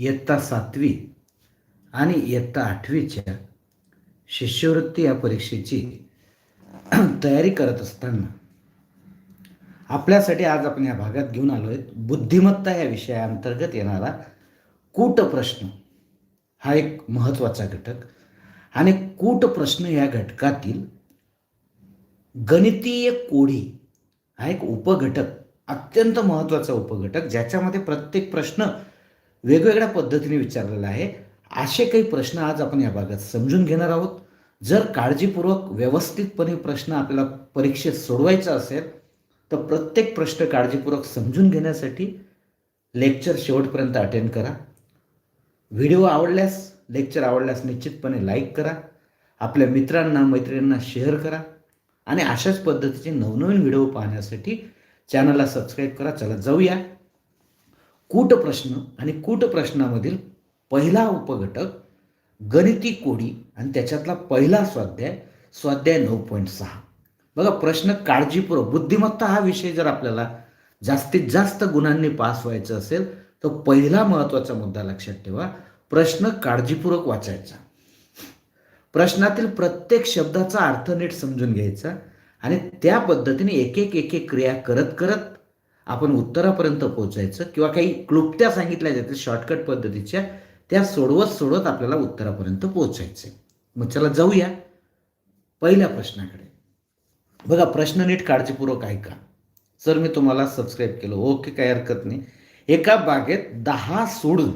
इयत्ता सातवी आणि इयत्ता आठवीच्या शिष्यवृत्ती या परीक्षेची तयारी करत असताना आपल्यासाठी आज आपण या भागात घेऊन आलो आहे बुद्धिमत्ता या विषयाअंतर्गत येणारा कूट प्रश्न हा एक महत्त्वाचा घटक. आणि कूट प्रश्न या घटकातील गणितीय कोडी हा एक उपघटक अत्यंत महत्त्वाचा उपघटक ज्याच्यामध्ये प्रत्येक प्रश्न वेगवेगळ्या पद्धतीने विचारलेला आहे. असे काही प्रश्न आज आपण या भागात समजून घेणार आहोत. जर काळजीपूर्वक व्यवस्थितपणे प्रश्न आपल्याला परीक्षेत सोडवायचा असेल तर प्रत्येक प्रश्न काळजीपूर्वक समजून घेण्यासाठी लेक्चर शेवटपर्यंत अटेंड करा. व्हिडिओ आवडल्यास लेक्चर आवडल्यास निश्चितपणे लाईक करा. आपल्या मित्रांना मैत्रिणींना शेअर करा. आणि अशाच पद्धतीचे नवनवीन व्हिडिओ पाहण्यासाठी चॅनलला सबस्क्राईब करा. चला जाऊया. कूट प्रश्न आणि कूट प्रश्नामधील पहिला उपघटक गणिती कोडी आणि त्याच्यातला पहिला स्वाध्याय स्वाध्याय नऊ पॉईंट सहा. बघा प्रश्न काळजीपूर्वक बुद्धिमत्ता हा विषय जर आपल्याला जास्तीत जास्त गुणांनी पास व्हायचं असेल तर पहिला महत्त्वाचा मुद्दा लक्षात ठेवा. प्रश्न काळजीपूर्वक वाचायचा. प्रश्नातील प्रत्येक शब्दाचा अर्थ नीट समजून घ्यायचा आणि त्या पद्धतीने एक एक एक एक क्रिया करत करत आपण उत्तरापर्यंत पोहोचायचं किंवा काही क्लुप्त्या सांगितल्या जातील शॉर्टकट पद्धतीच्या त्या सोडवत सोडवत आपल्याला उत्तरापर्यंत पोहोचायचं मग चला जाऊया पहिल्या प्रश्नाकडे. बघा प्रश्न नीट काळजीपूर्वक ऐका. सर मी तुम्हाला सबस्क्राईब केलं ओके काही हरकत नाही. एका बागेत दहा सोडून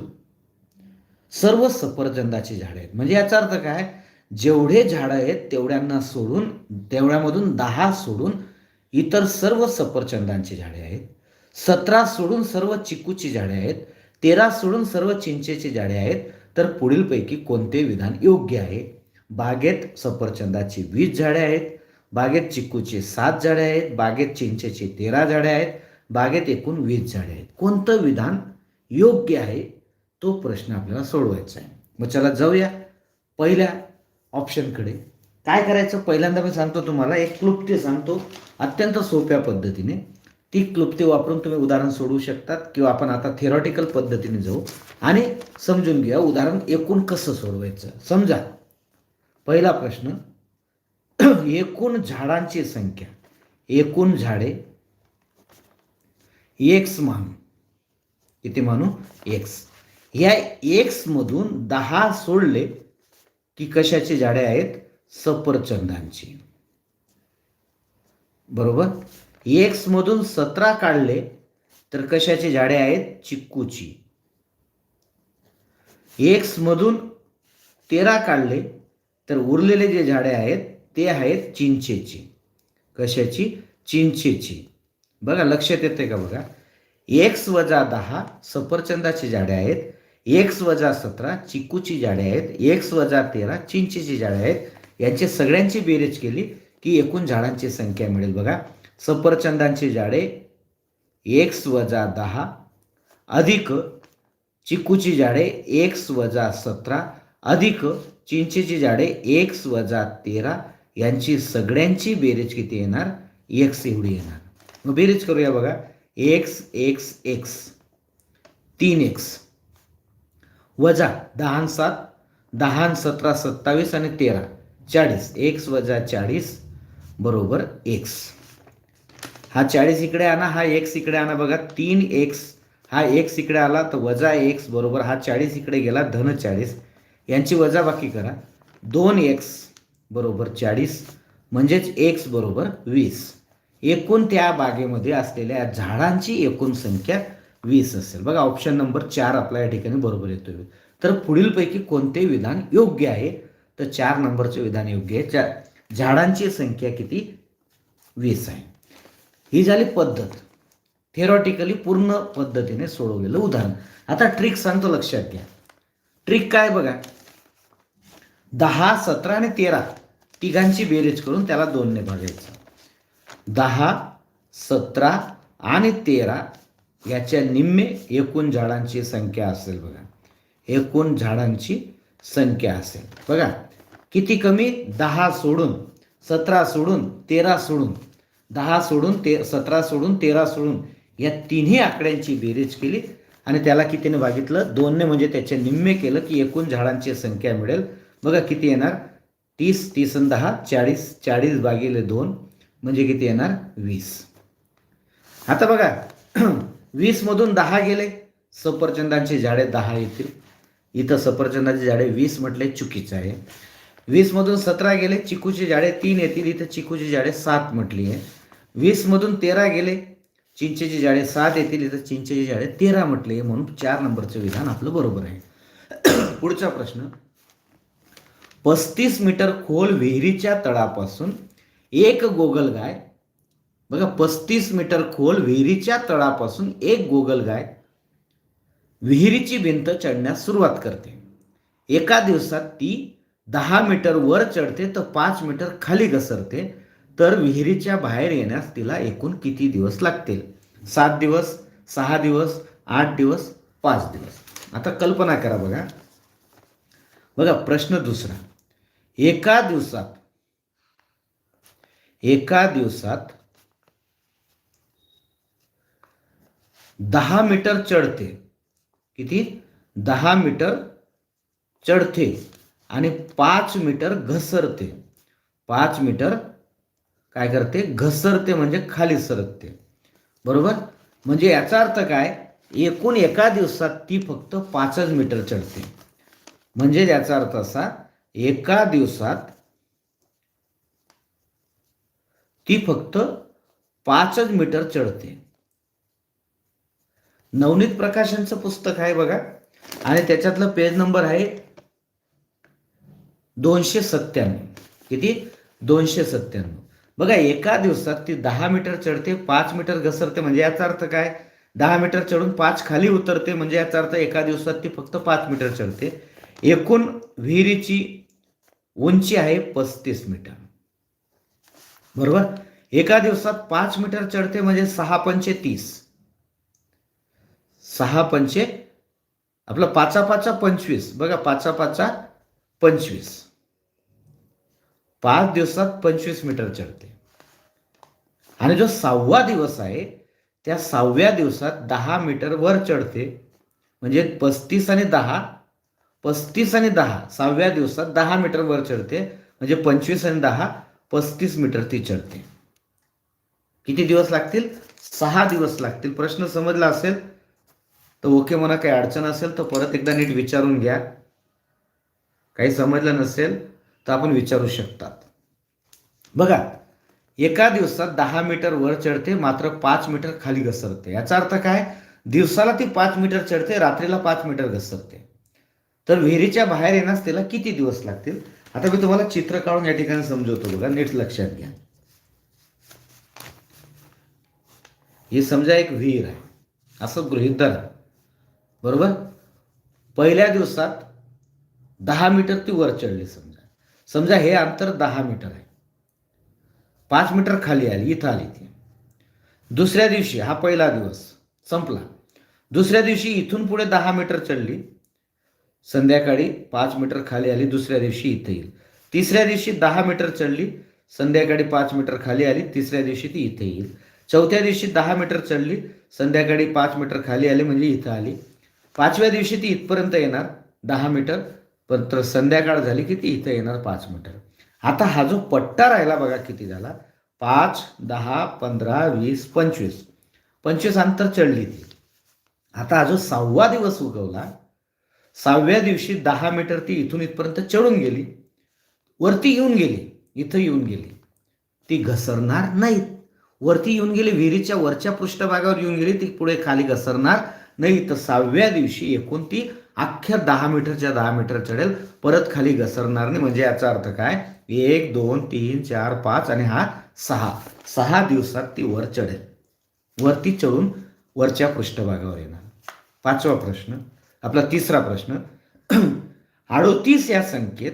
सर्व सफरचंदाची झाडे आहेत. म्हणजे याचा अर्थ काय? जेवढे झाडं आहेत तेवढ्यांना सोडून तेवढ्यामधून दहा सोडून इतर सर्व सफरचंदांची झाडे आहेत. सतरा सोडून सर्व चिकूची झाडे आहेत. तेरा सोडून सर्व चिंचेची झाडे आहेत. तर पुढीलपैकी कोणते विधान योग्य आहे? बागेत सफरचंदाची वीस झाडे आहेत. बागेत चिकूची सात झाडे आहेत. बागेत चिंचेची तेरा झाडे आहेत. बागेत एकूण वीस झाडे आहेत. कोणतं विधान योग्य आहे? तो प्रश्न आपल्याला सोडवायचा आहे. मग चला जाऊया. पहिल्या ऑप्शनकडे काय करायचं? पहिल्यांदा मी सांगतो तुम्हाला एक क्लुप्ती सांगतो अत्यंत सोप्या पद्धतीने. ती क्लुप्ती वापरून तुम्ही उदाहरण सोडवू शकतात किंवा आपण आता थेरॉटिकल पद्धतीने जाऊ आणि समजून घेऊया उदाहरण एकूण कसं सोडवायचं. समजा पहिला प्रश्न एकूण झाडांची संख्या एकूण झाडे एक्स मानू. किती मानू एक्स या एक्समधून दहा सोडले की कशाची झाडे आहेत? सफरचंदांची. बरोबर? एक्समधून सतरा काढले तर कशाची झाडे आहेत? चिक्कूची. एक्समधून तेरा काढले तर उरलेले जे झाडे आहेत ते आहेत चिंचेची. कशाची? चिंचेची. बघा लक्षात येते का बघा? एक्स वजा दहा सफरचंदाची झाडे आहेत. एक्स वजा सतरा चिकूची झाडे आहेत. एक्स वजा तेरा चिंचेची झाडे आहेत. यांची सगळ्यांची बेरीज केली की एकूण झाडांची संख्या मिळेल. बघा सफरचंदांची झाडे एक्स वजा दहा अधिक चिकूची झाडे एक्स वजा सतरा अधिक चिंचेची झाडे एक्स वजा तेरा यांची सगळ्यांची बेरीज किती येणार? एक्स एवढी येणार. मग बेरीज करूया बघा. एक्स एक्स एक्स तीन एक्स वजा दहा सात दहा सतरा सत्तावीस आणि तेरा. चाळीस. एक्स वजा चाळीस बरोबर एक्स हा चाळीस इकडे आणा हा एक्स इकडे आणा बघा. तीन एक्स हा एक्स इकडे आला तर वजा एक्स बरोबर हा चाळीस इकडे गेला धन चाळीस. यांची वजाबाकी करा. दोन एक्स बरोबर चाळीस म्हणजेच एक्स बरोबर वीस. एकूण त्या बागेमध्ये असलेल्या झाडांची एकूण संख्या वीस असेल. बघा ऑप्शन नंबर चार आपल्या या ठिकाणी बरोबर येतो तर पुढीलपैकी कोणते विधान योग्य आहे? तर चार नंबरचे विधान योग्य आहे. चा झाडांची संख्या किती? वीस आहे. ही झाली पद्धत. थेरॉटिकली पूर्ण पद्धतीने सोडवलेलं उदाहरण. आता ट्रिक सांगतो लक्षात घ्या. ट्रिक काय बघा? दहा सतरा आणि तेरा तिघांची बेरीज करून त्याला दोनने भागायचं. दहा सतरा आणि तेरा याच्या निम्मे एकूण झाडांची संख्या असेल बघा. एकूण झाडांची संख्या असेल. बघा. किती कमी? दहा सोडून सतरा सोडून तेरा सोडून. दहा सोडून ते सतरा सोडून तेरा सोडून. या तिन्ही आकड्यांची बेरीज केली आणि त्याला कितीने भागितलं? दोनने म्हणजे त्याचे निम्मे केलं की एकूण झाडांची संख्या मिळेल. बघा किती येणार? तीस तीस आणि दहा चाळीस चाळीस भागिले दोन म्हणजे किती येणार? वीस. आता बघा वीसमधून दहा गेले. सफरचंदांची झाडे दहा येतील. इथं सफरचंदाची झाडे वीस म्हटले चुकीचं आहे. वीसमधून सतरा गेले चिकूची झाडे तीन येतील इथं चिकूची झाडे सात म्हटली आहे. वीसमधून तेरा गेले चिंचेची झाडे सात येतील इथं चिंचेची झाडे तेरा म्हटली आहे म्हणून चार नंबरचं विधान आपलं बरोबर आहे. पुढचा प्रश्न. पस्तीस मीटर खोल विहिरीच्या तळापासून एक गोगलगाय बघा पस्तीस मीटर खोल विहिरीच्या तळापासून एक गोगलगाय विहिरीची भिंत चढण्यास सुरुवात करते. एका दिवसात ती दहा मीटर वर चढते तर पाच मीटर खाली घसरते तर विहिरीच्या बाहेर येण्यास तिला एकूण किती दिवस लागतील? सात दिवस सहा दिवस आठ दिवस पाच दिवस? आता कल्पना करा बघा. बघा प्रश्न दुसरा. एका दिवसात एका दिवसात दहा मीटर चढते. किती? दहा मीटर चढते. आणि पाच मीटर घसरते. पाच मीटर काय करते? घसरते म्हणजे खाली सरकते. बरोबर? म्हणजे याचा अर्थ काय? एकूण एका दिवसात ती फक्त पाचच मीटर चढते. म्हणजे याचा अर्थ असा एका दिवसात ती फक्त पाचच मीटर चढते. नवनीत प्रकाशनचं पुस्तक आहे बघा. आणि त्याच्यातलं पेज नंबर आहे दोनशे सत्त्याण्णव. किती? दोनशे सत्त्याण्णव. बघा एका दिवसात ती दहा मीटर चढते पाच मीटर घसरते म्हणजे याचा अर्थ काय? दहा मीटर चढून पाच खाली उतरते म्हणजे याचा अर्थ एका दिवसात ती फक्त पाच मीटर चढते. एकूण विहिरीची उंची आहे पस्तीस मीटर. बरोबर? एका दिवसात पाच मीटर चढते म्हणजे सहा पंचे तीस. सहा पंचे आपलं पाचा पाचा पंचवीस. बघा पाचा पाचा पंचवीस. पाच दिवसात पंचवीस मीटर चढते. आणि जो सहावा दिवस आहे त्या सहाव्या दिवसात दहा मीटर वर चढते. म्हणजे पस्तीस आणि दहा पस्तीस आणि दहा सहाव्या दिवसात दहा मीटर वर चढते. म्हणजे पंचवीस आणि दहा पस्तीस मीटर ती चढते. किती दिवस लागतील? सहा दिवस लागतील. प्रश्न समजला असेल? तर ओके म्हणा काही अडचण असेल तर परत एकदा नीट विचारून घ्या. काही समजलं नसेल तर आपण विचारू शकतात. बघा एका दिवसात दहा मीटर वर चढते मात्र पाच मीटर खाली घसरते. याचा अर्थ काय? दिवसाला ती पाच मीटर चढते रात्रीला पाच मीटर घसरते. तर विहिरीच्या बाहेर येण्यास तिला किती दिवस लागतील? आता मी तुम्हाला चित्र काढून या ठिकाणी समजवतो बघा नीट लक्षात घ्या. ही समजा एक विहीर आहे. असं गृहित धरा. बरोबर? पहिल्या दिवसात दहा मीटर ती वर चढली समजा. समजा हे अंतर दहा मीटर आहे. पाच मीटर खाली आली इथं आली ती. दुसऱ्या दिवशी हा पहिला दिवस संपला. दुसऱ्या दिवशी इथून पुढे दहा मीटर चढली. संध्याकाळी पाच मीटर खाली आली दुसऱ्या दिवशी इथं येईल. तिसऱ्या दिवशी दहा मीटर चढली संध्याकाळी पाच मीटर खाली आली तिसऱ्या दिवशी ती इथे येईल. चौथ्या दिवशी दहा मीटर चढली संध्याकाळी पाच मीटर खाली आली म्हणजे इथं आली. पाचव्या दिवशी ती इथपर्यंत येणार दहा मीटर. पण तर संध्याकाळ झाली की ती इथं येणार पाच मीटर. आता हा जो पट्टा राहिला बघा किती झाला? पाच दहा पंधरा वीस पंचवीस. पंचवीस अंतर चढली ती. आता हा जो सहावा दिवस उगवला सहाव्या दिवशी दहा मीटर ती इथून इथपर्यंत चढून गेली. वरती येऊन गेली इथं येऊन गेली. ती घसरणार नाहीत. वरती येऊन गेली विहिरीच्या वरच्या पृष्ठभागावर येऊन गेली ती पुढे खाली घसरणार नाही तर सहाव्या दिवशी एकूण ती अख्ख्या दहा मीटरच्या दहा मीटर चढेल परत खाली घसरणार नाही. म्हणजे याचा अर्थ काय? एक दोन तीन चार पाच आणि हा सहा. सहा दिवसात ती वर चढेल. वरती चढून वरच्या पृष्ठभागावर येणार. पाचवा प्रश्न. आपला तिसरा प्रश्न. अडोतीस या संख्येत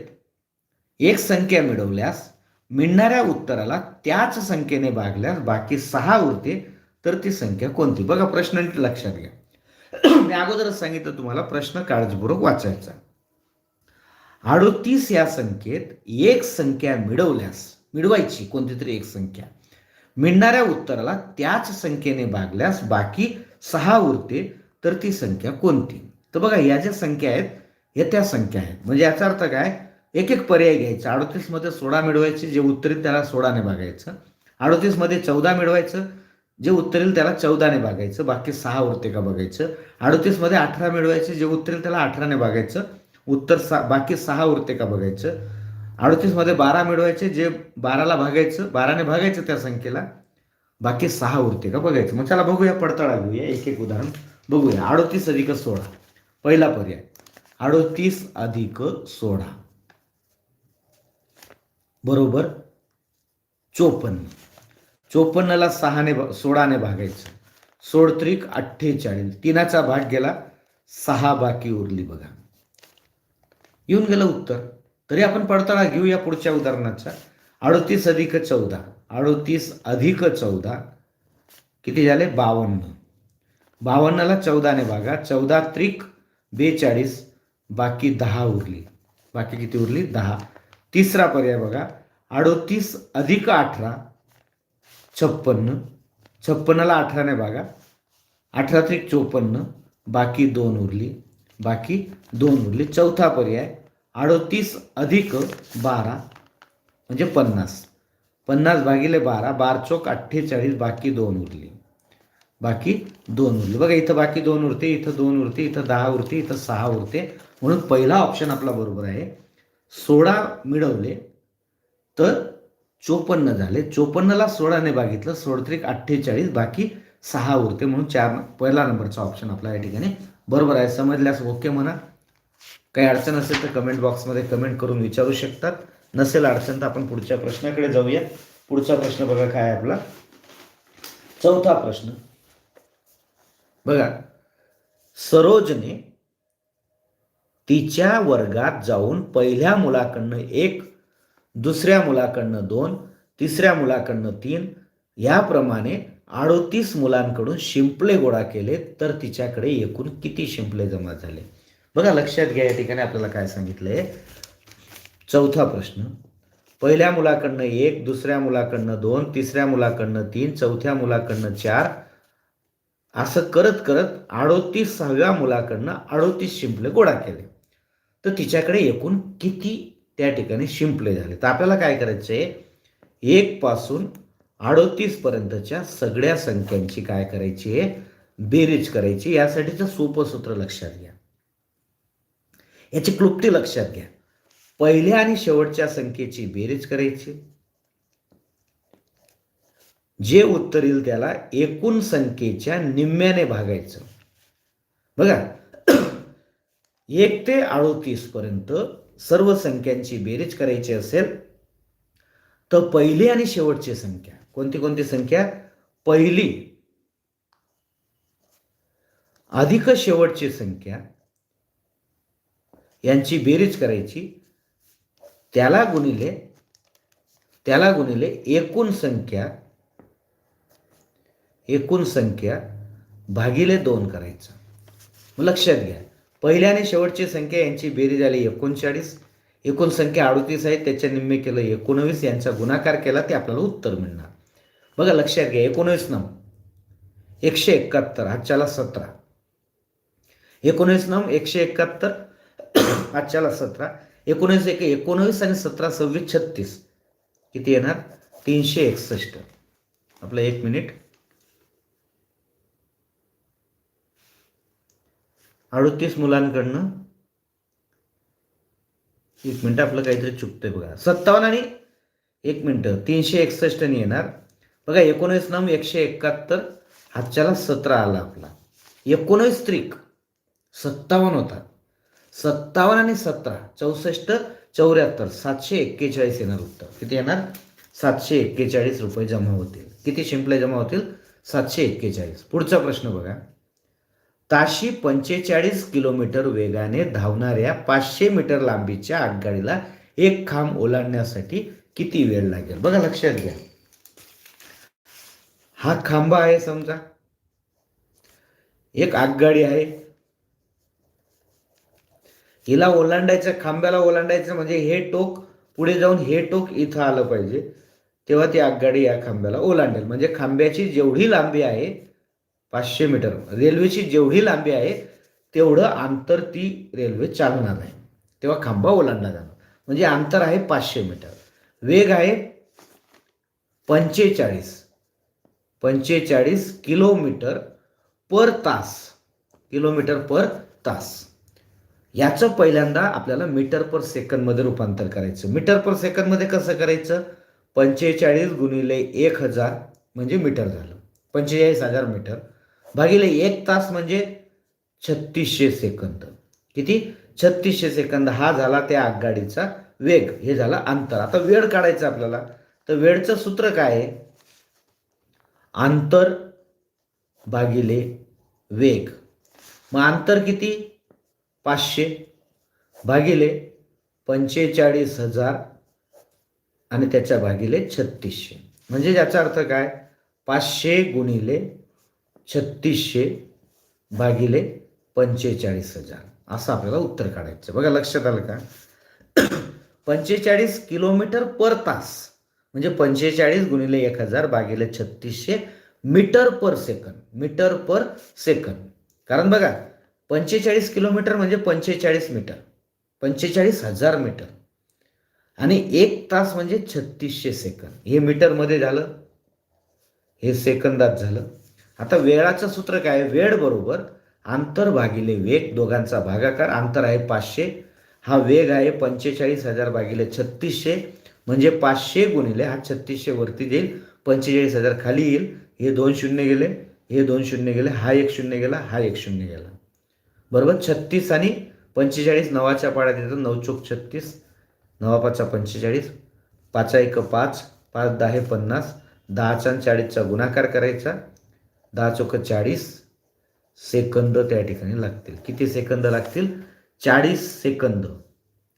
एक संख्या मिळवल्यास मिळणाऱ्या उत्तराला त्याच संख्येने भागल्यास बाकी सहा उरते तर ती संख्या कोणती? बघा प्रश्न लक्षात घ्या. मी अगोदरच सांगितलं तुम्हाला प्रश्न काळजीपूर्वक वाचायचा. अडोतीस या संख्येत एक संख्या मिळवल्यास मिळवायची कोणती तरी एक संख्या मिळणाऱ्या उत्तराला त्याच संख्येने भागल्यास बाकी सहा उरते तर ती संख्या कोणती? तर बघा या ज्या संख्या आहेत या त्या संख्या आहेत. म्हणजे याचा अर्थ काय? एक एक पर्याय घ्यायचा. अडोतीसमध्ये सोळा मिळवायचे जे उत्तर त्याला सोळाने भागायचं. अडोतीसमध्ये चौदा मिळवायचं. जे उत्तरेल त्याला चौदाने भागायचं बाकी सहा उरते का बघायचं. अडतीसमध्ये अठरा मिळवायचे जे उत्तरेल त्याला अठराने भागायचं. उत्तर सा बाकी सहा उरते का बघायचं. अडतीसमध्ये बारा मिळवायचे जे बाराला भागायचं बाराने भागायचं त्या संख्येला. बाकी सहा उरते का बघायचं. मग चला बघूया पडताळा घेऊया. एक एक उदाहरण बघूया. अडोतीस अधिक सोळा. पहिला पर्याय. अडोतीस अधिक सोळा. बरोबर? चोपन्न. चोपन्नला सहाने सोळाने भागायचं. सोडत्रिक अठ्ठेचाळीस. तिनाचा भाग गेला सहा बाकी उरली बघा. येऊन गेलं उत्तर. तरी आपण पडताळा घेऊया पुढच्या उदाहरणाचा. अडोतीस अधिक चौदा. अडोतीस अधिक चौदा. किती झाले? बावन्न. बावन्नला चौदाने भागा. चौदा त्रिक बेचाळीस. बाकी दहा उरली. बाकी किती उरली? दहा. तिसरा पर्याय बघा. अडोतीस अधिक अठरा. छप्पन्न छप्पन्नला अठराने भागा अठरा त्रिक चोपन्न बाकी दोन उरली. बाकी दोन उरली. चौथा पर्याय अडोतीस अधिक बारा म्हणजे पन्नास. पन्नास भागिले बारा बार चोक अठ्ठेचाळीस बाकी दोन उरली. बाकी दोन उरले. बघा इथं बाकी दोन उरते इथं दोन उरते इथं दहा उरते इथं सहा उरते. म्हणून पहिला ऑप्शन आपला बरोबर आहे. सोळा मिळवले तर चोपन्न झाले. चोपन्नला सोळाने बघितलं सोळत्रिक अठ्ठेचाळीस बाकी सहा उरते म्हणून चार पहिला नंबरचा ऑप्शन आपला या ठिकाणी बरोबर आहे. समजल्यास ओके म्हणा. काही अडचण असेल तर कमेंट बॉक्समध्ये कमेंट करून विचारू शकतात. नसेल अडचण तर आपण पुढच्या प्रश्नाकडे जाऊया. पुढचा प्रश्न बघा काय आपला. चौथा प्रश्न. बघा सरोजने तिच्या वर्गात जाऊन पहिल्या मुलाकडनं एक दुसऱ्या मुलाकडनं दोन तिसऱ्या मुलाकडनं तीन याप्रमाणे अडोतीस मुलांकडून शिंपले गोळा केले तर तिच्याकडे एकूण किती शिंपले जमा झाले? बघा लक्षात घ्या या ठिकाणी आपल्याला काय सांगितलंय. चौथा प्रश्न. पहिल्या मुलाकडनं एक दुसऱ्या मुलाकडनं दोन तिसऱ्या मुलाकडनं तीन चौथ्या मुलाकडनं चार असं करत करत अडोतीस सहाव्या मुलाकडनं अडोतीस शिंपले गोळा केले. तर तिच्याकडे एकूण किती त्या ठिकाणी शिंपले झाले. तर आपल्याला काय करायचं आहे एक पासून अडोतीस पर्यंतच्या सगळ्या संख्यांची काय करायची? आहे बेरीज करायची. यासाठीचं सोपं सूत्र लक्षात घ्या. याची क्लुप्ती लक्षात घ्या. पहिल्या आणि शेवटच्या संख्येची बेरीज करायची. जे उत्तर येईल त्याला एकूण संख्येच्या निम्म्याने भागायचं. बघा. एक ते अडोतीस पर्यंत सर्व संख्यांची बेरीज करायची असेल तर पहिली आणि शेवटची संख्या. कोणती कोणती संख्या? पहिली. अधिक शेवटची संख्या यांची बेरीज करायची त्याला गुणिले त्याला गुणिले एकूण संख्या एकूण संख्या भागिले दोन करायचं. लक्षात घ्या. पहिल्या आणि शेवटची संख्या यांची बेरीज झाली एकोणचाळीस. एकूण संख्या अडतीस आहे त्याच्या निम्मे केलं एकोणवीस यांचा गुणाकार केला ते आपल्याला उत्तर मिळणार. बघा लक्षात घ्या एकोणवीस नम एकशे एकाहत्तर आजच्याला सतरा. एकोणीस नम एकशे एकाहत्तर आजच्याला सतरा. एकोणीस एक एकोणवीस आणि सतरा सव्वीस छत्तीस. किती येणार? तीनशे एकसष्ट. आपलं एक मिनिट. अडतीस मुलांकडनं एक मिनटं आपलं काहीतरी चुकतंय बघा. सत्तावन्न आणि एक मिनटं तीनशे एकसष्टने येणार. बघा एकोणीस नम एकशे एकाहत्तर हातच्याला सतरा आला आपला. एकोणीस त्रिक सत्तावन्न होता. सत्तावन्न आणि सतरा चौसष्ट चौऱ्याहत्तर सातशे एक्केचाळीस येणार उत्तर. किती येणार? सातशे एक्केचाळीस रुपये जमा होतील. किती शिंपले जमा होतील? सातशे एक्केचाळीस. पुढचा प्रश्न बघा. ताशी पंचेचाळीस किलोमीटर वेगाने धावणाऱ्या पाचशे मीटर लांबीच्या आगगाडीला एक खांब ओलांडण्यासाठी किती वेळ लागेल? बघा लक्षात घ्या. हा खांबा आहे समजा. एक आगगाडी आहे. हिला ओलांडायचं खांब्याला ओलांडायचं म्हणजे हे टोक पुढे जाऊन हे टोक इथं आलं पाहिजे. तेव्हा ती आगगाडी या खांब्याला ओलांडेल. म्हणजे खांब्याची जेवढी लांबी आहे पाचशे मीटर. रेल्वेची जेवढी लांबी आहे तेवढं अंतर ती रेल्वे चालणार आहे तेव्हा खांबा ओलांडला जाणार. म्हणजे अंतर आहे पाचशे मीटर. वेग आहे पंचेचाळीस. पंचेचाळीस किलोमीटर पर तास. किलोमीटर पर तास. याचं पहिल्यांदा आपल्याला मीटर पर सेकंदमध्ये रूपांतर करायचं. मीटर पर सेकंदमध्ये कसं करायचं? पंचेचाळीस गुणिले एक हजार म्हणजे मीटर झालं. पंचेचाळीस हजार मीटर. भागिले एक तास म्हणजे छत्तीसशे सेकंद. किती? छत्तीसशे सेकंद हा झाला त्या आगगाडीचा वेग. हे झाला अंतर. आता वेळ काढायचं आपल्याला. तर वेळचं सूत्र काय आहे? अंतर भागिले वेग. मग अंतर किती? पाचशे. भागिले पंचेचाळीस हजार आणि त्याच्या भागिले छत्तीसशे. म्हणजे याचा अर्थ काय? पाचशे गुणिले छत्तीसशे भागिले पंचेचाळीस हजार. असं आपल्याला उत्तर काढायचं. बघा लक्षात आलं का? पंचेचाळीस किलोमीटर पर तास. म्हणजे पंचेचाळीस गुणिले एक हजार भागिले छत्तीसशे metre per second. Metre per second. कारण बघा पंचेचाळीस किलोमीटर म्हणजे पंचेचाळीस मीटर. पंचेचाळीस हजार मीटर. आणि एक तास म्हणजे छत्तीसशे सेकंद. हे मीटरमध्ये झालं. हे सेकंदात झालं. आता वेळाचं सूत्र काय वेळ बरोबर अंतर भागिले वेग दोघांचा भागाकार अंतर आहे पाचशे. हा वेग आहे पंचेचाळीस हजार भागिले छत्तीसशे. म्हणजे पाचशे गुणिले हा छत्तीसशे वरती जाईल पंचेचाळीस हजार खाली येईल. हे दोन शून्य गेले हे दोन शून्य गेले हा एक शून्य गेला हा एक शून्य गेला. बरोबर? छत्तीस आणि पंचेचाळीस नवाच्या पाड्यात येतं नऊ चोक छत्तीस. नवा पाचचा पंचेचाळीस पाचा एक पाच पाच दहा हे पन्नास दहाचा आणि चाळीसचा गुणाकार करायचा. दहा चौक चाळीस सेकंद त्या ठिकाणी लागतील. किती सेकंद लागतील? चाळीस सेकंद.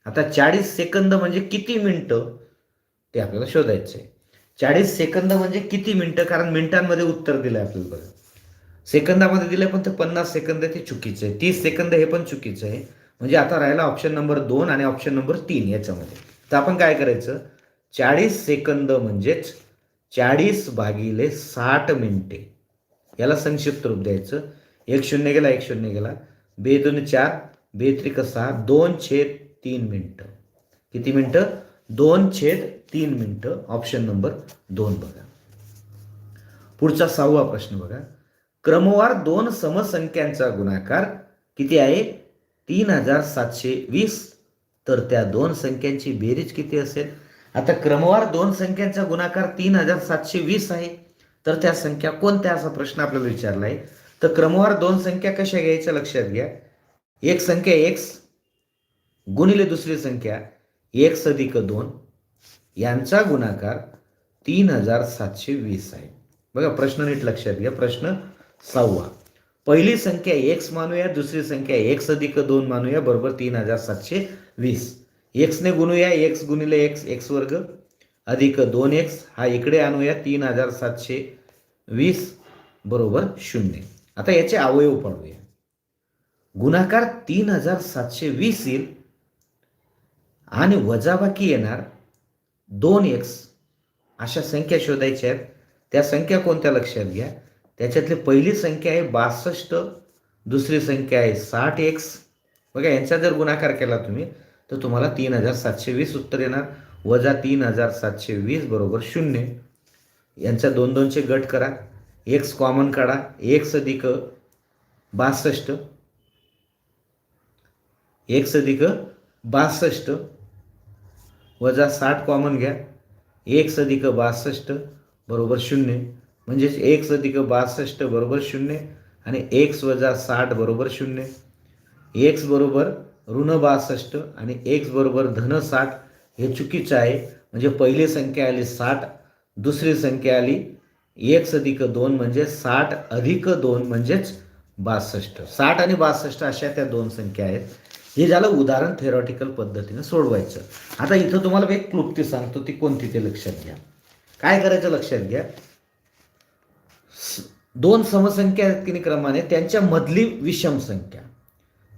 आता चाळीस सेकंद म्हणजे किती मिनटं? ते आपल्याला शोधायचं आहे चाळीस सेकंद म्हणजे किती मिनटं? कारण मिनिटांमध्ये उत्तर दिलं आहे आपल्याला बघा सेकंदामध्ये दिलं पण ते पन्नास सेकंद ते चुकीचं आहे तीस सेकंद हे पण चुकीचं आहे म्हणजे आता राहिला ऑप्शन नंबर दोन आणि ऑप्शन नंबर तीन याच्यामध्ये. तर आपण काय करायचं? चाळीस सेकंद म्हणजेच चाळीस भागिले साठ मिनिटे. याला संक्षिप्त रूप द्यायचं. एक शून्य गेला एक शून्य गेला. बे दोन चार बे त्रिक सहा दोन छेद तीन मिनटं. किती मिनटं? दोन छेद तीन मिनटं. ऑप्शन नंबर दोन बघा. पुढचा सहावा प्रश्न बघा. क्रमवार दोन समसंख्यांचा गुणाकार किती आहे? तीन हजार सातशे वीस. तर त्या दोन संख्यांची बेरीज किती असेल? आता क्रमवार दोन संख्यांचा गुणाकार तीन हजार सातशे वीस आहे. तर त्या संख्या कोणत्या असा प्रश्न आपल्याला विचारला आहे? तर क्रमवार दोन संख्या कशा घ्यायच्या? लक्षात घ्या. एक संख्या एक्स गुणिले दुसरी संख्या एक्स अधिक दोन. यांचा गुणाकार तीन हजार सातशे वीस आहे. बघा प्रश्न नीट लक्षात घ्या. प्रश्न सहावा. पहिली संख्या एक्स मानूया दुसरी संख्या एक्स अधिक दोन मानूया बरोबर तीन हजार सातशे वीस. एक्सने गुणूया एक्स गुणिले एक्स एक्स वर्ग अधिक दोन एक्स हा इकडे आणूया तीन हजार सातशे वीस बरोबर शून्य. आता याचे अवयव पाडूया. गुणाकार तीन हजार सातशे वीस येईल आणि वजाबाकी येणार दोन एक्स अशा संख्या शोधायच्या आहेत. त्या संख्या कोणत्या लक्षात घ्या? त्याच्यातली पहिली संख्या आहे बासष्ट दुसरी संख्या आहे साठ एक्स बघा यांचा जर गुणाकार केला तुम्ही तर तुम्हाला तीन हजार सातशे वीस उत्तर येणार. वजा तीन हजार सातशे वीस बरोबर शून्य. यांचा दोन दोनचे गट करा. एक्स कॉमन काढा. एक्स अधिक बासष्ट. एक्स अधिक बासष्ट. वजा साठ कॉमन घ्या. एक्स अधिक बासष्ट बरोबर शून्य. म्हणजेच एक्स अधिक बासष्ट बरोबर शून्य आणि एक्स वजा साठ बरोबर शून्य. एक्स बरोबर ऋण बासष्ट आणि एक्स बरोबर धन साठ हे चुकीचं आहे. म्हणजे पहिली संख्या आली साठ दुसरी संख्या आली एक अधिक दोन म्हणजे साठ अधिक दोन म्हणजेच बासष्ट. साठ आणि बासष्ट अशा त्या दोन संख्या आहेत. हे झालं उदाहरण थेरॉटिकल पद्धतीने सोडवायचं. आता इथं तुम्हाला मी एक क्लुप्ती सांगतो ती कोणती ते लक्षात घ्या. काय करायचं लक्षात घ्या? दोन समसंख्या आहेत की क्रमाने? त्यांच्या मधली विषम संख्या.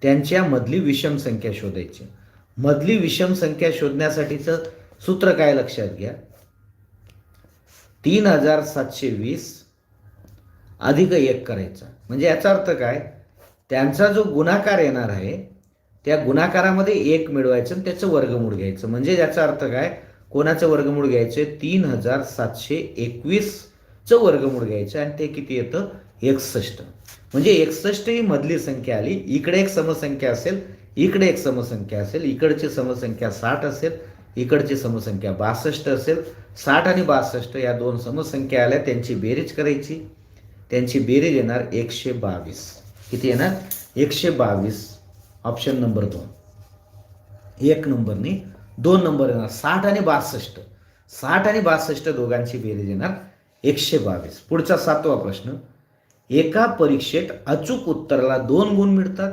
त्यांच्या मधली विषम संख्या शोधायची. मधली विषम संख्या शोधण्यासाठीचं सूत्र काय लक्षात घ्या? तीन हजार सातशे वीस अधिक एक करायचा. म्हणजे याचा अर्थ काय? त्यांचा जो गुणाकार येणार आहे त्या गुणाकारामध्ये एक मिळवायचं आणि त्याचं वर्गमूळ घ्यायचं. म्हणजे याचा अर्थ काय? कोणाचं वर्गमूळ घ्यायचं तीन हजार सातशे एकवीसचं वर्गमूळ घ्यायचं आणि ते किती येतं? एकसष्ट. म्हणजे एकसष्ट ही मधली संख्या आली. इकडे एक समसंख्या असेल इकडे एक समसंख्या असेल इकडची समसंख्या साठ असेल इकडची समसंख्या बासष्ट असेल. साठ आणि बासष्ट या दोन समसंख्या आल्या त्यांची बेरीज करायची. त्यांची बेरीज येणार एकशे बावीस. किती येणार? एकशे बावीस. ऑप्शन नंबर दोन. एक नंबरनी दोन नंबर येणार साठ आणि बासष्ट. साठ आणि बासष्ट दोघांची बेरीज येणार एकशे बावीस. पुढचा सातवा प्रश्न एका परीक्षेत अचूक उत्तराला दोन गुण मिळतात.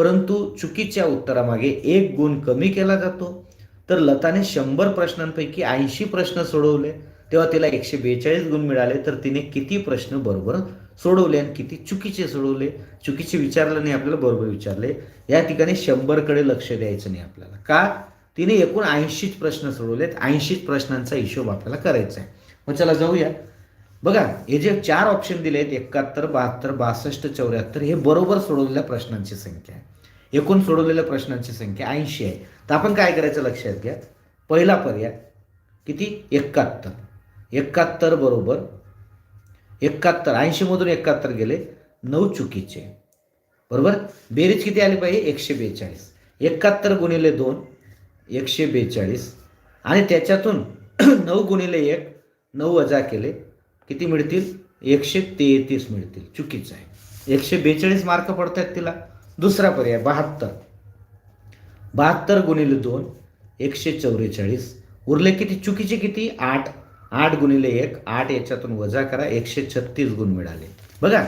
परंतु चुकीच्या उत्तरामागे एक गुण कमी केला जातो. तर लताने शंभर प्रश्नांपैकी ऐंशी प्रश्न सोडवले. तेव्हा तिला एकशे बेचाळीस गुण मिळाले. तर तिने किती प्रश्न बरोबर सोडवले आणि किती चुकीचे सोडवले? चुकीचे विचारलं नाही आपल्याला बरोबर विचारले. या ठिकाणी शंभरकडे लक्ष द्यायचं नाही आपल्याला. का? तिने एकूण ऐंशीच प्रश्न सोडवलेत. ऐंशीच प्रश्नांचा हिशोब आपल्याला करायचा आहे. मग चला जाऊया. बघा हे जे चार ऑप्शन दिले आहेत एकाहत्तर बहात्तर बासष्ट चौऱ्याहत्तर हे बरोबर सोडवलेल्या प्रश्नांची संख्या आहे. एकूण सोडवलेल्या प्रश्नांची संख्या ऐंशी आहे. तर आपण काय करायचं लक्षात घ्या? पहिला पर्याय किती? एकाहत्तर. एकाहत्तर बरोबर. एकाहत्तर ऐंशीमधून एकाहत्तर गेले नऊ चुकीचे. बरोबर? बेरीज किती आली पाहिजे? एकशे बेचाळीस. एकाहत्तर गुणिले दोन एकशे बेचाळीस. आणि त्याच्यातून नऊ गुणिले एक नऊ वजा केले किती मिळतील? एकशे तेहतीस मिळतील. चुकीचं आहे. एकशे बेचाळीस मार्क पडत आहेत तिला. दुसरा पर्याय बहात्तर. बहात्तर गुणिले दोन एकशे चौवेचाळीस उरले किती? चुकीचे किती? आठ. आठ गुणिले एक. आठ याच्यातून वजा करा. एकशे छत्तीस गुण मिळाले. बघा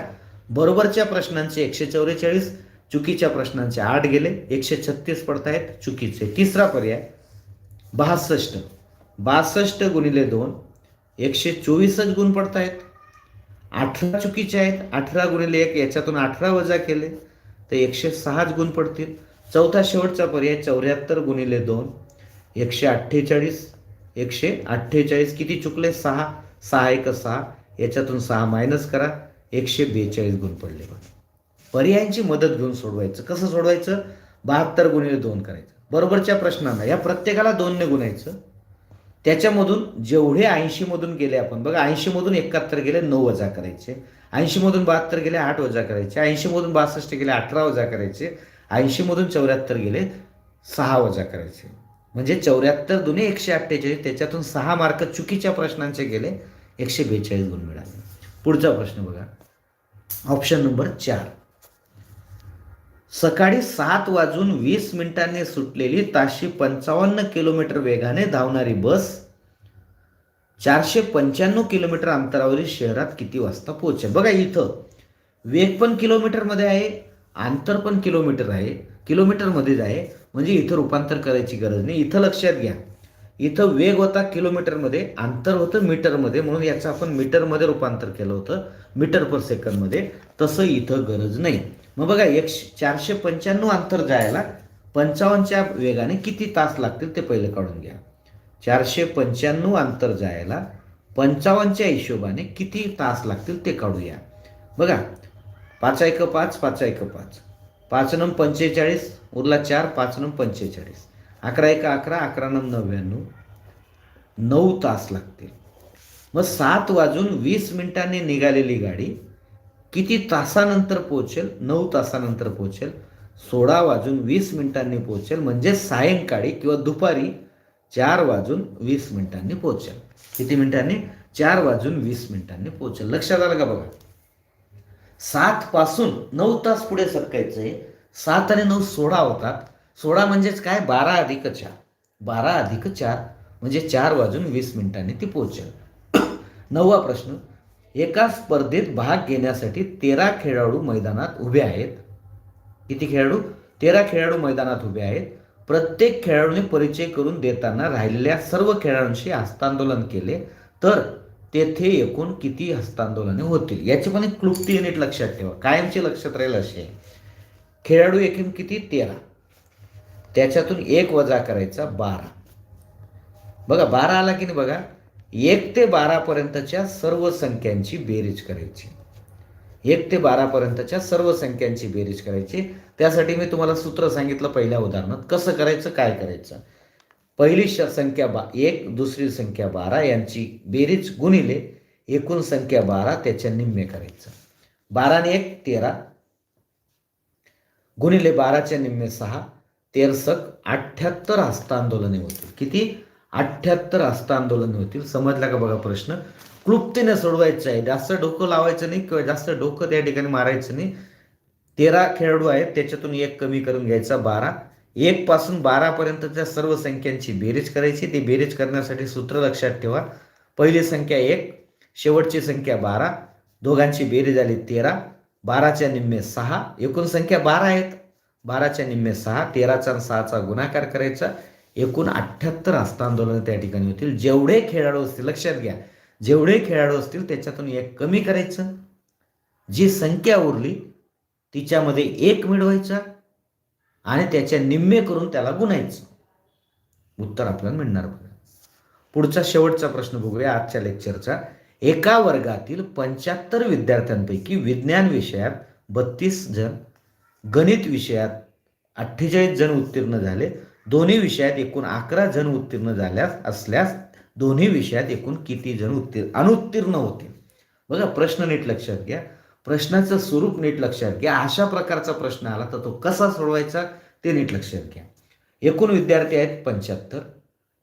बरोबरच्या प्रश्नांचे एकशे चौवेचाळीस चुकीच्या प्रश्नांचे आठ गेले. एकशे छत्तीस पडतायत. चुकीचे. तिसरा पर्याय बासष्ट. बासष्ट गुणिले दोन एकशे चोवीसच गुण पडतायत. अठरा चुकीचे आहेत. अठरा गुणिले एक याच्यातून अठरा वजा केले तर एकशे सहाच गुण पडतील. चौथा शेवटचा पर्याय चौऱ्याहत्तर गुणिले दोन एकशे अठ्ठेचाळीस. एकशे अठ्ठेचाळीस किती चुकले? सहा. सहा एक सहा. याच्यातून सहा मायनस करा. एकशे बेचाळीस गुण पडले बघा. पर्यायांची मदत घेऊन सोडवायचं. कसं सोडवायचं? बहात्तर गुणिले दोन करायचं. बरोबरच्या प्रश्नांना. या प्रत्येकाला दोनने गुणायचं. त्याच्यामधून जेवढे ऐंशीमधून गेले आपण बघा ऐंशीमधून एकाहत्तर गेले नऊ वजा करायचे. ऐंशीमधून बहात्तर गेले आठ वजा करायचे. ऐंशीमधून बासष्ट गेले अठरा वजा करायचे. ऐंशीमधून चौऱ्याहत्तर गेले सहा वजा करायचे. म्हणजे चौऱ्याहत्तर दोन्ही एकशे अठ्ठेचाळीस त्याच्यातून सहा मार्क चुकीच्या प्रश्नांचे गेले एकशे बेचाळीस गुण मिळाले. पुढचा प्रश्न बघा. ऑप्शन नंबर चार. सकाळी सात वाजून वीस मिनिटांनी सुटलेली ताशी पंचावन्न किलोमीटर वेगाने धावणारी बस चारशे पंच्याण्णव किलोमीटर अंतरावरील शहरात किती वाजता पोहोचेल? बघा इथं. वेग पण किलोमीटरमध्ये आहे अंतर पण किलोमीटर आहे किलोमीटरमध्येच आहे. म्हणजे इथं रूपांतर करायची गरज नाही. इथं लक्षात घ्या. इथं वेग होता किलोमीटरमध्ये अंतर होतं मीटरमध्ये म्हणून याचं आपण मीटरमध्ये रूपांतर केलं होतं मीटर पर सेकंदमध्ये तसं इथं गरज नाही. मग बघा एकशे चारशे पंच्याण्णव अंतर जायला पंचावन्नच्या वेगाने किती तास लागतील ते पहिले काढून घ्या. चारशे पंच्याण्णव अंतर जायला पंचावन्नच्या हिशोबाने किती तास लागतील ते काढूया. बघा पाच एक पाच पाच एक पाच. पाच नम पंचेचाळीस उरला चार पाच नम पंचेचाळीस. अकरा एक अकरा अकरा नम नव्याण्णव. नऊ तास लागतील. मग सात वाजून वीस मिनिटांनी निघालेली गाडी किती तासानंतर पोहोचेल? नऊ तासानंतर पोहोचेल. सोळा वाजून वीस मिनिटांनी पोहोचेल. म्हणजे सायंकाळी किंवा दुपारी चार वाजून वीस मिनिटांनी पोहोचेल. किती मिनिटांनी? चार वाजून वीस मिनिटांनी पोहोचेल. लक्षात आलं का बघा? सात पासून नऊ तास पुढे सरकायचंय. सात आणि नऊ सोळा होतात. सोळा म्हणजेच काय? बारा अधिक चार. बारा अधिक चार. म्हणजे चार वाजून वीस मिनिटांनी ती पोहोचेल. नववा प्रश्न. एका स्पर्धेत भाग घेण्यासाठी तेरा खेळाडू मैदानात उभे आहेत. किती खेळाडू? तेरा खेळाडू मैदानात उभे आहेत. प्रत्येक खेळाडूने परिचय करून देताना राहिलेल्या सर्व खेळाडूंशी हस्तांदोलन केले. तर तेथे एकूण किती हस्तांदोलने होतील? याची पण एक क्लुप्ती युनिट लक्षात ठेवा. कायमचे लक्षात राहील असे खेळाडू एकूण किती? तेरा. त्याच्यातून एक वजा करायचा बारा. बघा बारा आला की नाही बघा? एक ते बारापर्यंतच्या सर्व संख्यांची बेरीज करायची. एक ते बारापर्यंतच्या सर्व संख्यांची बेरीज करायची. त्यासाठी मी तुम्हाला सूत्र सांगितलं पहिल्या उदाहरणात. कसं करायचं? काय करायचं? पहिली संख्या बा एक दुसरी संख्या बारा यांची बेरीज गुणिले एकूण संख्या बारा त्याच्या निम्मे करायचं. बाराने एक तेरा. गुणिले बाराच्या निम्मे सहा तेरसक अठ्ठ्याहत्तर हस्तांदोलने होतील. किती? अठ्ठ्याहत्तर हस्तांदोलने होतील. समजला का बघा प्रश्न? क्लुप्तीने सोडवायचं आहे. जास्त डोकं लावायचं नाही किंवा जास्त डोकं त्या ठिकाणी मारायचं नाही. तेरा खेळाडू आहेत. त्याच्यातून एक कमी करून घ्यायचा बारा. एक पासून बारापर्यंतच्या सर्व संख्यांची बेरीज करायची. ती बेरीज करण्यासाठी सूत्र लक्षात ठेवा. पहिली संख्या एक शेवटची संख्या बारा. दोघांची बेरीज आली तेरा. बाराच्या निम्मे सहा. एकूण संख्या बारा आहेत. बाराच्या निम्मे सहा. तेराचा आणि सहाचा गुणाकार करायचा. एकूण अठ्ठ्याहत्तर हस्तांदोलन त्या ठिकाणी होतील. जेवढे खेळाडू असतील लक्षात घ्या जेवढे खेळाडू असतील त्याच्यातून एक कमी करायचं. जी संख्या उरली तिच्यामध्ये एक मिळवायचा आणि त्याच्या निम्मे करून त्याला गुणायचं. उत्तर आपल्याला मिळणार बघा. पुढचा शेवटचा प्रश्न बघूया आजच्या लेक्चरचा. एका वर्गातील पंच्याहत्तर विद्यार्थ्यांपैकी विज्ञान विषयात बत्तीस जण गणित विषयात अठ्ठेचाळीस जण उत्तीर्ण झाले. दोन्ही विषयात एकूण अकरा जण उत्तीर्ण झाल्यास असल्यास दोन्ही विषयात एकूण किती जण उत्तीर्ण अनुत्तीर्ण होतील? बघा प्रश्न नीट लक्षात घ्या. प्रश्नाचं स्वरूप नीट लक्षात घ्या. अशा प्रकारचा प्रश्न आला तर तो कसा सोडवायचा ते नीट लक्षात घ्या. एकूण विद्यार्थी आहेत पंच्याहत्तर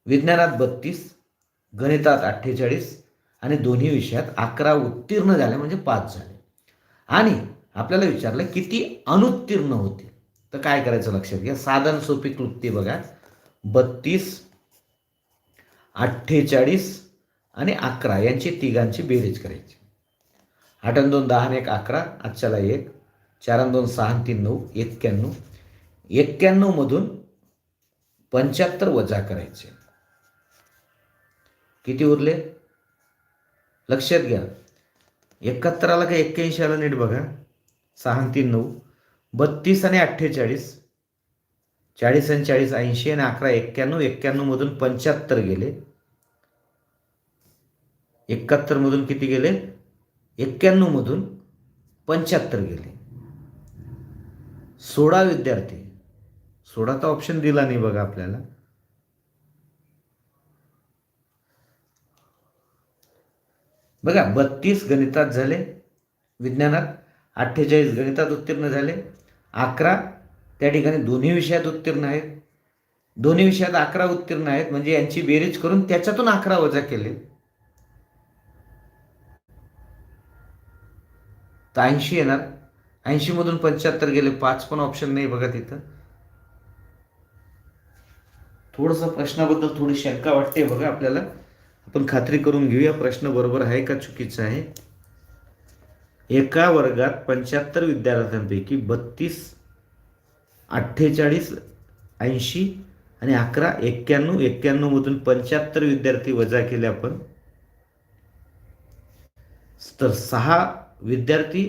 विज्ञानात बत्तीस गणितात अठ्ठेचाळीस आणि दोन्ही विषयात अकरा उत्तीर्ण झाले म्हणजे पाच झाले. आणि आपल्याला विचारलं किती अनुत्तीर्ण होते तर काय करायचं लक्षात घ्या. साधन सोपी क्लुप्ती बघा. बत्तीस अठ्ठेचाळीस आणि अकरा यांची तिघांची बेरीज करायची. आठ दोन दहा आणि एक अकरा आजच्याला एक. चार दोन सहा तीन नऊ एक्क्याण्णव. एक्क्याण्णवमधून पंच्याहत्तर वजा करायचे. किती उरले? लक्षात घ्या. एकाहत्तराला का एक्क्याऐंशी आला नीट बघा. सहा तीन नऊ. बत्तीस आणि अठ्ठेचाळीस चाळीस आणि चाळीस ऐंशी आणि अकरा एक्क्याण्णव एक्क्याण्णवमधून पंच्याहत्तर गेले. एकाहत्तरमधून किती गेले? एक्क्याण्णवमधून पंच्याहत्तर गेले. सोळा विद्यार्थी. सोळाचा ऑप्शन दिला नाही बघा आपल्याला. बघा बत्तीस गणितात झाले विज्ञानात. अठ्ठेचाळीस गणितात उत्तीर्ण झाले. अकरा त्या ठिकाणी दोन्ही विषयात उत्तीर्ण आहेत. दोन्ही विषयात अकरा उत्तीर्ण आहेत म्हणजे यांची बेरीज करून त्याच्यातून अकरा वजा केले. तर ऐंशी येणार. ऐंशीमधून पंच्याहत्तर गेले पाच पण ऑप्शन नाही बघा तिथं. थोडंसं प्रश्नाबद्दल थोडी शंका वाटते बघा आपल्याला. आपण खात्री करून घेऊया प्रश्न बरोबर आहे का चुकीचा आहे. एका वर्गात पंच्याहत्तर विद्यार्थ्यांपैकी बत्तीस अठ्ठेचाळीस ऐंशी आणि अकरा एक्क्याण्णव एक्क्याण्णवमधून पंच्याहत्तर विद्यार्थी वजा केले आपण. तर सहा विद्यार्थी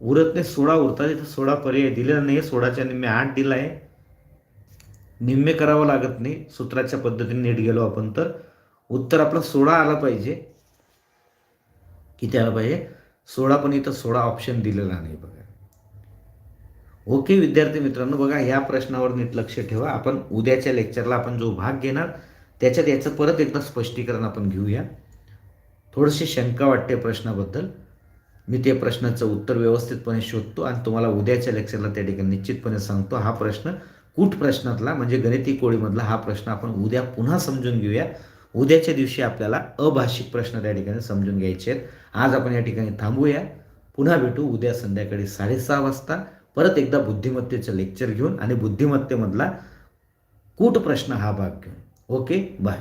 उरत नाही सोळा उरतात. इथं सोळा पर्याय दिलेला नाही सोळाच्या निम्मे आठ दिला आहे निम्मे करावं लागत नाही. सूत्राच्या पद्धतीने नीट गेलो आपण तर. उत्तर आपलं सोळा आला पाहिजे. किती आला पाहिजे? सोळा पण इथं सोळा ऑप्शन दिलेला नाही बघा. ओके विद्यार्थी मित्रांनो बघा या प्रश्नावर नीट लक्ष ठेवा. आपण उद्याच्या लेक्चरला आपण जो भाग घेणार त्याच्यात याचं परत एकदा स्पष्टीकरण आपण घेऊया. थोडीशी शंका वाटते प्रश्नाबद्दल. मी त्या प्रश्नाचं उत्तर व्यवस्थितपणे शोधतो आणि तुम्हाला उद्याच्या लेक्चरला त्या ठिकाणी निश्चितपणे सांगतो. हा प्रश्न कूट प्रश्नातला म्हणजे गणिती कोळीमधला हा प्रश्न आपण उद्या पुन्हा समजून घेऊया. उद्याच्या दिवशी आपल्याला अभाषिक प्रश्न त्या ठिकाणी समजून घ्यायचे आहेत. आज आपण या ठिकाणी थांबूया. पुन्हा भेटू उद्या संध्याकाळी साडेसहा वाजता. परत एकदा बुद्धिमत्तेचं लेक्चर घेऊन आणि बुद्धिमत्तेमधला कूट प्रश्न हा भाग घेऊन. ओके? बाय.